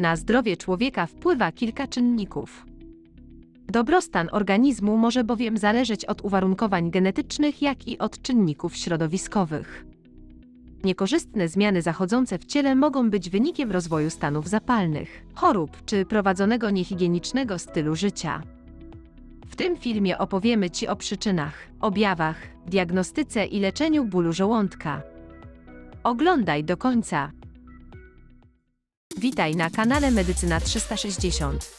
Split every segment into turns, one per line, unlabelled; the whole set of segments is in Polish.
Na zdrowie człowieka wpływa kilka czynników. Dobrostan organizmu może bowiem zależeć od uwarunkowań genetycznych, jak i od czynników środowiskowych. Niekorzystne zmiany zachodzące w ciele mogą być wynikiem rozwoju stanów zapalnych, chorób czy prowadzonego niehigienicznego stylu życia. W tym filmie opowiemy Ci o przyczynach, objawach, diagnostyce i leczeniu bólu żołądka. Oglądaj do końca. Witaj na kanale Medycyna 360.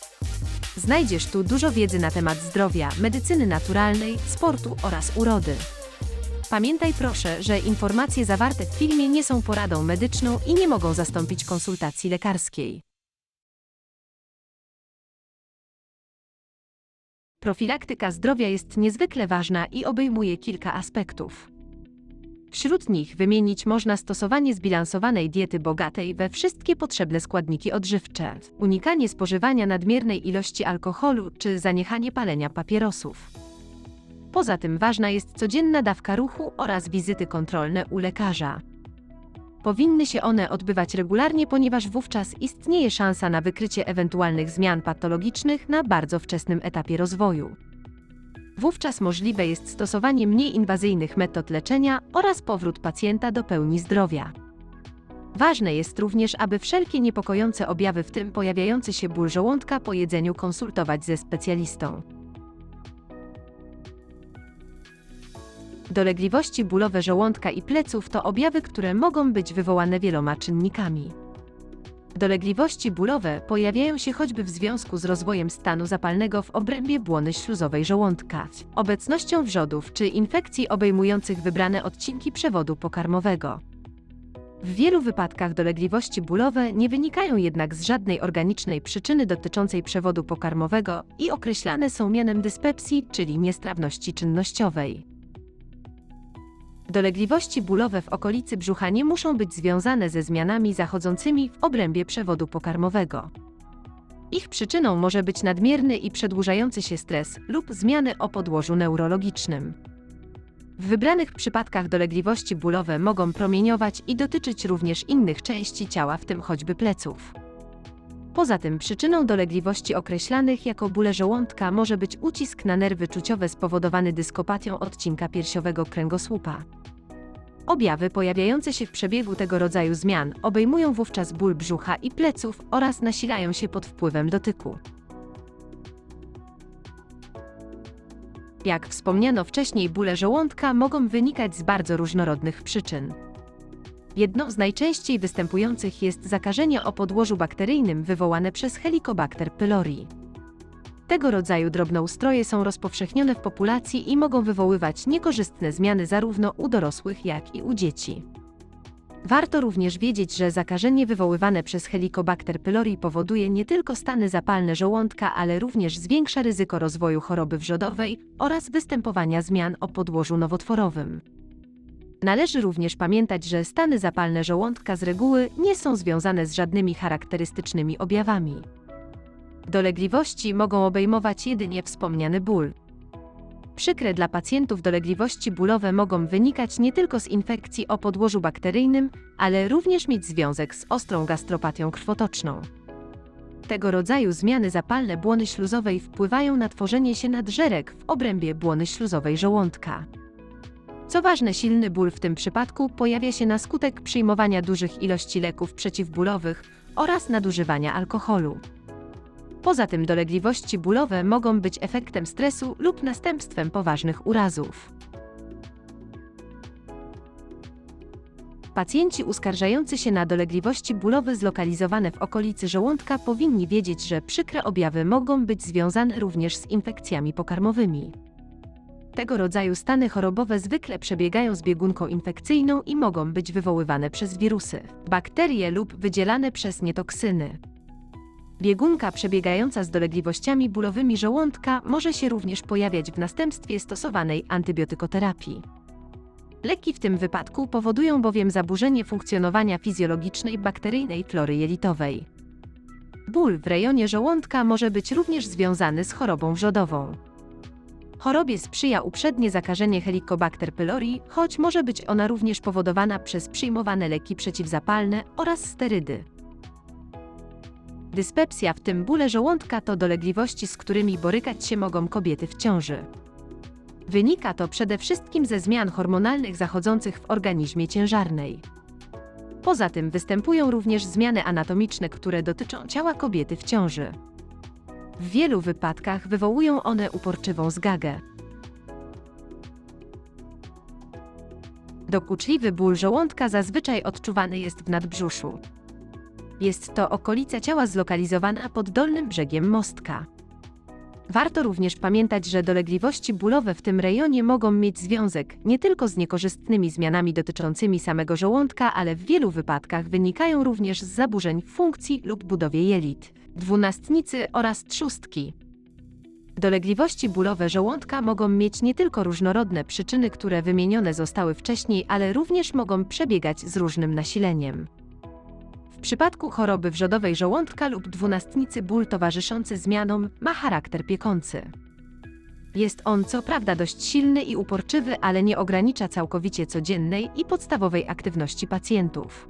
Znajdziesz tu dużo wiedzy na temat zdrowia, medycyny naturalnej, sportu oraz urody. Pamiętaj proszę, że informacje zawarte w filmie nie są poradą medyczną i nie mogą zastąpić konsultacji lekarskiej. Profilaktyka zdrowia jest niezwykle ważna i obejmuje kilka aspektów. Wśród nich wymienić można stosowanie zbilansowanej diety bogatej we wszystkie potrzebne składniki odżywcze, unikanie spożywania nadmiernej ilości alkoholu czy zaniechanie palenia papierosów. Poza tym ważna jest codzienna dawka ruchu oraz wizyty kontrolne u lekarza. Powinny się one odbywać regularnie, ponieważ wówczas istnieje szansa na wykrycie ewentualnych zmian patologicznych na bardzo wczesnym etapie rozwoju. Wówczas możliwe jest stosowanie mniej inwazyjnych metod leczenia oraz powrót pacjenta do pełni zdrowia. Ważne jest również, aby wszelkie niepokojące objawy, w tym pojawiający się ból żołądka po jedzeniu, konsultować ze specjalistą. Dolegliwości bólowe żołądka i pleców to objawy, które mogą być wywołane wieloma czynnikami. Dolegliwości bólowe pojawiają się choćby w związku z rozwojem stanu zapalnego w obrębie błony śluzowej żołądka, obecnością wrzodów czy infekcji obejmujących wybrane odcinki przewodu pokarmowego. W wielu wypadkach dolegliwości bólowe nie wynikają jednak z żadnej organicznej przyczyny dotyczącej przewodu pokarmowego i określane są mianem dyspepsji, czyli niestrawności czynnościowej. Dolegliwości bólowe w okolicy brzucha nie muszą być związane ze zmianami zachodzącymi w obrębie przewodu pokarmowego. Ich przyczyną może być nadmierny i przedłużający się stres lub zmiany o podłożu neurologicznym. W wybranych przypadkach dolegliwości bólowe mogą promieniować i dotyczyć również innych części ciała, w tym choćby pleców. Poza tym przyczyną dolegliwości określanych jako bóle żołądka może być ucisk na nerwy czuciowe spowodowany dyskopatią odcinka piersiowego kręgosłupa. Objawy pojawiające się w przebiegu tego rodzaju zmian obejmują wówczas ból brzucha i pleców oraz nasilają się pod wpływem dotyku. Jak wspomniano wcześniej, bóle żołądka mogą wynikać z bardzo różnorodnych przyczyn. Jedną z najczęściej występujących jest zakażenie o podłożu bakteryjnym wywołane przez Helicobacter pylori. Tego rodzaju drobnoustroje są rozpowszechnione w populacji i mogą wywoływać niekorzystne zmiany zarówno u dorosłych, jak i u dzieci. Warto również wiedzieć, że zakażenie wywoływane przez Helicobacter pylori powoduje nie tylko stany zapalne żołądka, ale również zwiększa ryzyko rozwoju choroby wrzodowej oraz występowania zmian o podłożu nowotworowym. Należy również pamiętać, że stany zapalne żołądka z reguły nie są związane z żadnymi charakterystycznymi objawami. Dolegliwości mogą obejmować jedynie wspomniany ból. Przykre dla pacjentów dolegliwości bólowe mogą wynikać nie tylko z infekcji o podłożu bakteryjnym, ale również mieć związek z ostrą gastropatią krwotoczną. Tego rodzaju zmiany zapalne błony śluzowej wpływają na tworzenie się nadżerek w obrębie błony śluzowej żołądka. Co ważne, silny ból w tym przypadku pojawia się na skutek przyjmowania dużych ilości leków przeciwbólowych oraz nadużywania alkoholu. Poza tym dolegliwości bólowe mogą być efektem stresu lub następstwem poważnych urazów. Pacjenci uskarżający się na dolegliwości bólowe zlokalizowane w okolicy żołądka powinni wiedzieć, że przykre objawy mogą być związane również z infekcjami pokarmowymi. Tego rodzaju stany chorobowe zwykle przebiegają z biegunką infekcyjną i mogą być wywoływane przez wirusy, bakterie lub wydzielane przez nie toksyny. Biegunka przebiegająca z dolegliwościami bólowymi żołądka może się również pojawiać w następstwie stosowanej antybiotykoterapii. Leki w tym wypadku powodują bowiem zaburzenie funkcjonowania fizjologicznej bakteryjnej flory jelitowej. Ból w rejonie żołądka może być również związany z chorobą wrzodową. Chorobie sprzyja uprzednie zakażenie Helicobacter pylori, choć może być ona również powodowana przez przyjmowane leki przeciwzapalne oraz sterydy. Dyspepsja, w tym bóle żołądka, to dolegliwości, z którymi borykać się mogą kobiety w ciąży. Wynika to przede wszystkim ze zmian hormonalnych zachodzących w organizmie ciężarnej. Poza tym występują również zmiany anatomiczne, które dotyczą ciała kobiety w ciąży. W wielu wypadkach wywołują one uporczywą zgagę. Dokuczliwy ból żołądka zazwyczaj odczuwany jest w nadbrzuszu. Jest to okolica ciała zlokalizowana pod dolnym brzegiem mostka. Warto również pamiętać, że dolegliwości bólowe w tym rejonie mogą mieć związek nie tylko z niekorzystnymi zmianami dotyczącymi samego żołądka, ale w wielu wypadkach wynikają również z zaburzeń funkcji lub budowie jelit, dwunastnicy oraz trzustki. Dolegliwości bólowe żołądka mogą mieć nie tylko różnorodne przyczyny, które wymienione zostały wcześniej, ale również mogą przebiegać z różnym nasileniem. W przypadku choroby wrzodowej żołądka lub dwunastnicy ból towarzyszący zmianom ma charakter piekący. Jest on co prawda dość silny i uporczywy, ale nie ogranicza całkowicie codziennej i podstawowej aktywności pacjentów.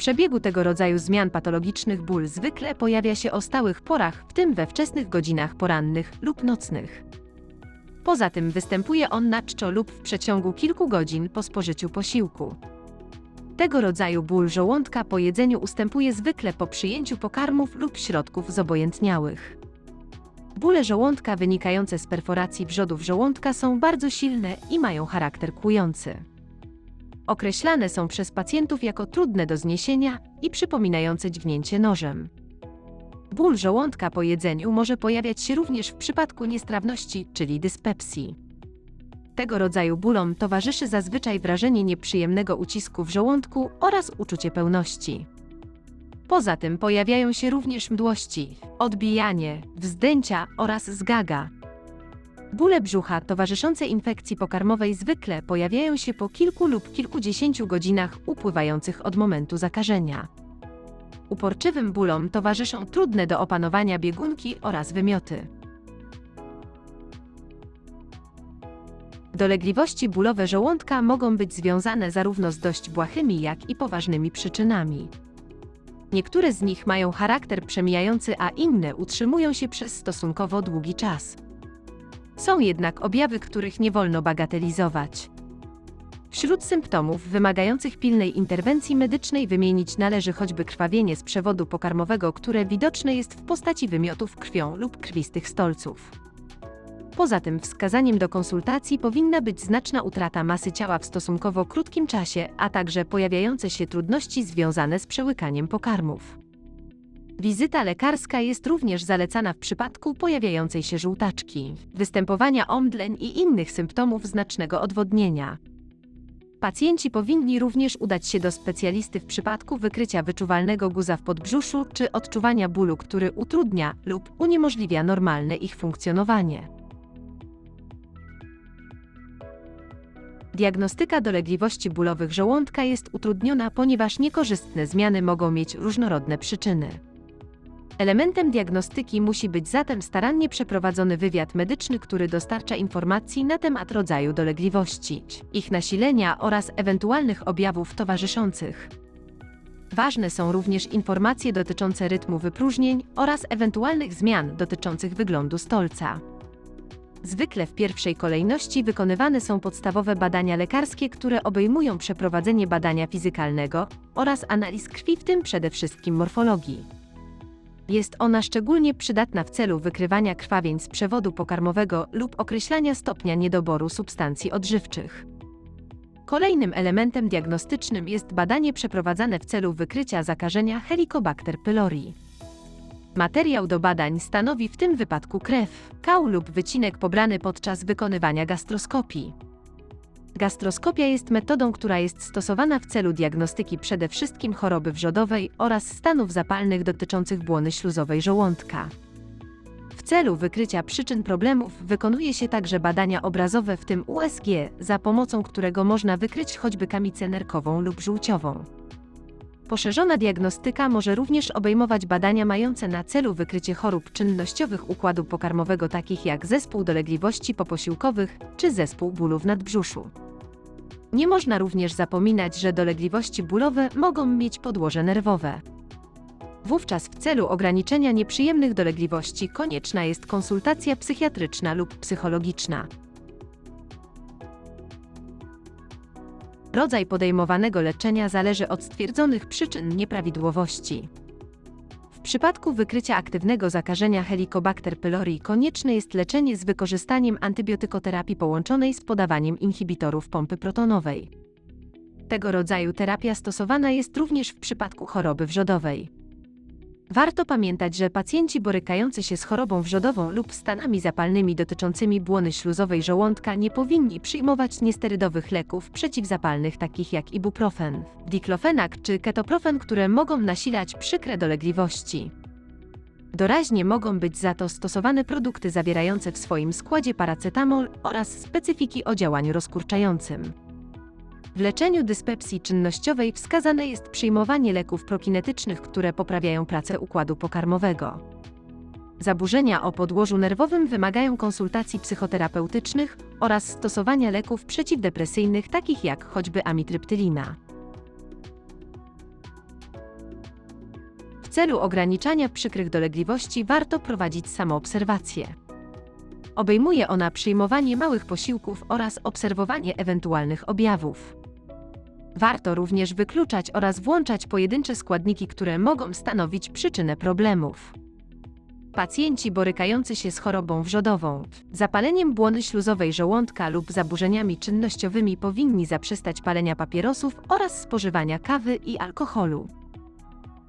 Przebiegu tego rodzaju zmian patologicznych ból zwykle pojawia się o stałych porach, w tym we wczesnych godzinach porannych lub nocnych. Poza tym występuje on na czczo lub w przeciągu kilku godzin po spożyciu posiłku. Tego rodzaju ból żołądka po jedzeniu ustępuje zwykle po przyjęciu pokarmów lub środków zobojętniałych. Bóle żołądka wynikające z perforacji wrzodów żołądka są bardzo silne i mają charakter kłujący. Określane są przez pacjentów jako trudne do zniesienia i przypominające dźgnięcie nożem. Ból żołądka po jedzeniu może pojawiać się również w przypadku niestrawności, czyli dyspepsji. Tego rodzaju bólom towarzyszy zazwyczaj wrażenie nieprzyjemnego ucisku w żołądku oraz uczucie pełności. Poza tym pojawiają się również mdłości, odbijanie, wzdęcia oraz zgaga. Bóle brzucha towarzyszące infekcji pokarmowej zwykle pojawiają się po kilku lub kilkudziesięciu godzinach upływających od momentu zakażenia. Uporczywym bólom towarzyszą trudne do opanowania biegunki oraz wymioty. Dolegliwości bólowe żołądka mogą być związane zarówno z dość błahymi, jak i poważnymi przyczynami. Niektóre z nich mają charakter przemijający, a inne utrzymują się przez stosunkowo długi czas. Są jednak objawy, których nie wolno bagatelizować. Wśród symptomów wymagających pilnej interwencji medycznej wymienić należy choćby krwawienie z przewodu pokarmowego, które widoczne jest w postaci wymiotów krwią lub krwistych stolców. Poza tym wskazaniem do konsultacji powinna być znaczna utrata masy ciała w stosunkowo krótkim czasie, a także pojawiające się trudności związane z przełykaniem pokarmów. Wizyta lekarska jest również zalecana w przypadku pojawiającej się żółtaczki, występowania omdleń i innych symptomów znacznego odwodnienia. Pacjenci powinni również udać się do specjalisty w przypadku wykrycia wyczuwalnego guza w podbrzuszu czy odczuwania bólu, który utrudnia lub uniemożliwia normalne ich funkcjonowanie. Diagnostyka dolegliwości bólowych żołądka jest utrudniona, ponieważ niekorzystne zmiany mogą mieć różnorodne przyczyny. Elementem diagnostyki musi być zatem starannie przeprowadzony wywiad medyczny, który dostarcza informacji na temat rodzaju dolegliwości, ich nasilenia oraz ewentualnych objawów towarzyszących. Ważne są również informacje dotyczące rytmu wypróżnień oraz ewentualnych zmian dotyczących wyglądu stolca. Zwykle w pierwszej kolejności wykonywane są podstawowe badania lekarskie, które obejmują przeprowadzenie badania fizykalnego oraz analiz krwi, w tym przede wszystkim morfologii. Jest ona szczególnie przydatna w celu wykrywania krwawień z przewodu pokarmowego lub określania stopnia niedoboru substancji odżywczych. Kolejnym elementem diagnostycznym jest badanie przeprowadzane w celu wykrycia zakażenia Helicobacter pylori. Materiał do badań stanowi w tym wypadku krew, kał lub wycinek pobrany podczas wykonywania gastroskopii. Gastroskopia jest metodą, która jest stosowana w celu diagnostyki przede wszystkim choroby wrzodowej oraz stanów zapalnych dotyczących błony śluzowej żołądka. W celu wykrycia przyczyn problemów wykonuje się także badania obrazowe, w tym USG, za pomocą którego można wykryć choćby kamicę nerkową lub żółciową. Poszerzona diagnostyka może również obejmować badania mające na celu wykrycie chorób czynnościowych układu pokarmowego takich jak zespół dolegliwości poposiłkowych czy zespół bólu w nadbrzuszu. Nie można również zapominać, że dolegliwości bólowe mogą mieć podłoże nerwowe. Wówczas w celu ograniczenia nieprzyjemnych dolegliwości konieczna jest konsultacja psychiatryczna lub psychologiczna. Rodzaj podejmowanego leczenia zależy od stwierdzonych przyczyn nieprawidłowości. W przypadku wykrycia aktywnego zakażenia Helicobacter pylori konieczne jest leczenie z wykorzystaniem antybiotykoterapii połączonej z podawaniem inhibitorów pompy protonowej. Tego rodzaju terapia stosowana jest również w przypadku choroby wrzodowej. Warto pamiętać, że pacjenci borykający się z chorobą wrzodową lub stanami zapalnymi dotyczącymi błony śluzowej żołądka nie powinni przyjmować niesterydowych leków przeciwzapalnych takich jak ibuprofen, diklofenak czy ketoprofen, które mogą nasilać przykre dolegliwości. Doraźnie mogą być za to stosowane produkty zawierające w swoim składzie paracetamol oraz specyfiki o działaniu rozkurczającym. W leczeniu dyspepsji czynnościowej wskazane jest przyjmowanie leków prokinetycznych, które poprawiają pracę układu pokarmowego. Zaburzenia o podłożu nerwowym wymagają konsultacji psychoterapeutycznych oraz stosowania leków przeciwdepresyjnych takich jak choćby amitryptylina. W celu ograniczania przykrych dolegliwości warto prowadzić samoobserwację. Obejmuje ona przyjmowanie małych posiłków oraz obserwowanie ewentualnych objawów. Warto również wykluczać oraz włączać pojedyncze składniki, które mogą stanowić przyczynę problemów. Pacjenci borykający się z chorobą wrzodową, zapaleniem błony śluzowej żołądka lub zaburzeniami czynnościowymi powinni zaprzestać palenia papierosów oraz spożywania kawy i alkoholu.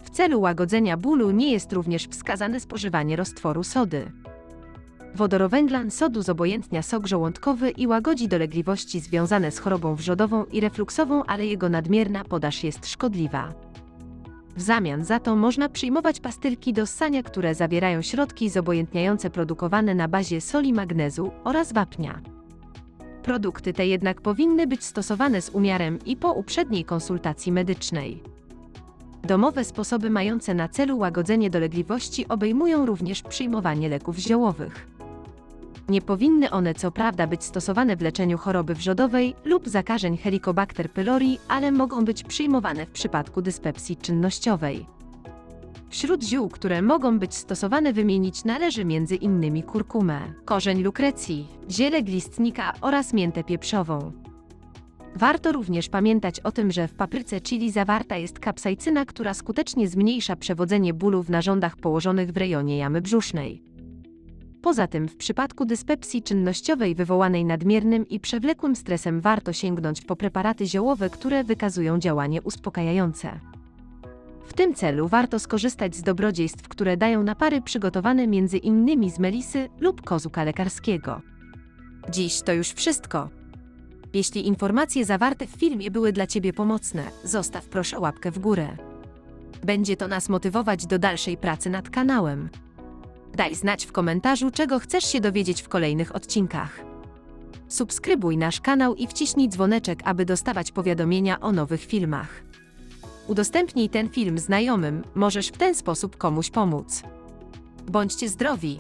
W celu łagodzenia bólu nie jest również wskazane spożywanie roztworu sody. Wodorowęglan sodu zobojętnia sok żołądkowy i łagodzi dolegliwości związane z chorobą wrzodową i refluksową, ale jego nadmierna podaż jest szkodliwa. W zamian za to można przyjmować pastylki do ssania, które zawierają środki zobojętniające produkowane na bazie soli magnezu oraz wapnia. Produkty te jednak powinny być stosowane z umiarem i po uprzedniej konsultacji medycznej. Domowe sposoby mające na celu łagodzenie dolegliwości obejmują również przyjmowanie leków ziołowych. Nie powinny one co prawda być stosowane w leczeniu choroby wrzodowej lub zakażeń Helicobacter pylori, ale mogą być przyjmowane w przypadku dyspepsji czynnościowej. Wśród ziół, które mogą być stosowane wymienić należy m.in. kurkumę, korzeń lukrecji, ziele glistnika oraz miętę pieprzową. Warto również pamiętać o tym, że w papryce chili zawarta jest kapsajcyna, która skutecznie zmniejsza przewodzenie bólu w narządach położonych w rejonie jamy brzusznej. Poza tym, w przypadku dyspepsji czynnościowej wywołanej nadmiernym i przewlekłym stresem warto sięgnąć po preparaty ziołowe, które wykazują działanie uspokajające. W tym celu warto skorzystać z dobrodziejstw, które dają napary przygotowane innymi z melisy lub kozuka lekarskiego. Dziś to już wszystko. Jeśli informacje zawarte w filmie były dla Ciebie pomocne, zostaw proszę łapkę w górę. Będzie to nas motywować do dalszej pracy nad kanałem. Daj znać w komentarzu, czego chcesz się dowiedzieć w kolejnych odcinkach. Subskrybuj nasz kanał i wciśnij dzwoneczek, aby dostawać powiadomienia o nowych filmach. Udostępnij ten film znajomym, możesz w ten sposób komuś pomóc. Bądźcie zdrowi!